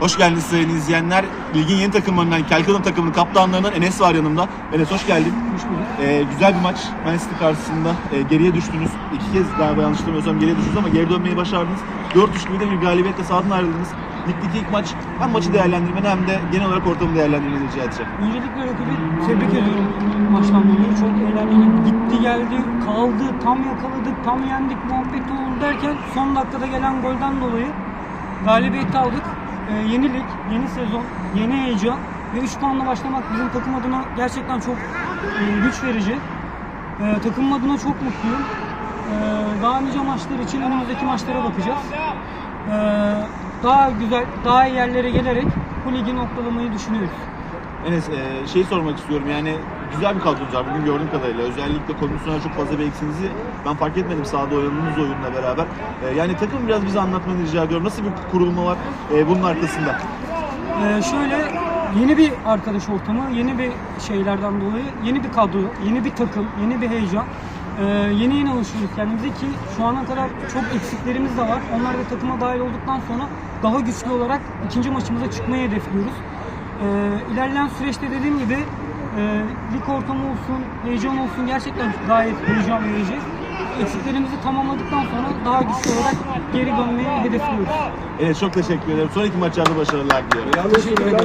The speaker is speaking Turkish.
Hoş geldiniz sayın izleyenler. Ligin yeni takımlarından, Kelkalım takımının kaptanlarından Enes var yanımda. Enes hoş geldin. Ee, güzel bir maç. Man City karşısında e, geriye düştünüz. İki kez galiba yanlış hatırlamıyorsam geriye düştünüz ama geri dönmeyi başardınız. 4-3 gibi de bir galibiyetle sahadan ayrıldınız. Ligdeki ilk maç hem maçı değerlendirmeni hem de genel olarak ortamı değerlendirmeni rica edeceğim. Öncelikle rakibi tebrik ediyorum maçtan dolayı. Çok eğlenceli. Gitti geldi, kaldı, tam yakaladık, tam yendik, muhabbet oldu derken son dakikada gelen golden dolayı galibiyeti aldık. Ee, yeni yeni sezon, yeni heyecan ve 3 puanla başlamak bizim takım adına gerçekten çok e, güç verici. Ee, takımım adına çok mutluyum. Ee, daha nice maçlar için önümüzdeki maçlara bakacağız. Ee, daha güzel, daha iyi yerlere gelerek bu ligi noktalamayı düşünüyoruz. Enes e, şeyi sormak istiyorum yani güzel bir kadronuz var bugün gördüğüm kadarıyla. Özellikle kondisyonel çok fazla bir eksiğinizi ben fark etmedim sahada oynadığınız oyunla beraber. E, yani takım biraz bize anlatmanı rica ediyorum. Nasıl bir kurulma var e, bunun arkasında? Ee, şöyle yeni bir arkadaş ortamı, yeni bir şeylerden dolayı yeni bir kadro, yeni bir takım, yeni bir heyecan. Ee, yeni yeni alışıyoruz kendimize ki şu ana kadar çok eksiklerimiz de var. Onlar da takıma dahil olduktan sonra daha güçlü olarak ikinci maçımıza çıkmayı hedefliyoruz. Ee, ilerleyen süreçte dediğim gibi e, lig ortamı olsun, heyecan olsun gerçekten gayet heyecan verici. Eksiklerimizi tamamladıktan sonra daha güçlü olarak geri dönmeyi hedefliyoruz. Enes çok teşekkür ederim. Sonraki maçlarda başarılar diliyorum. Teşekkür ederim.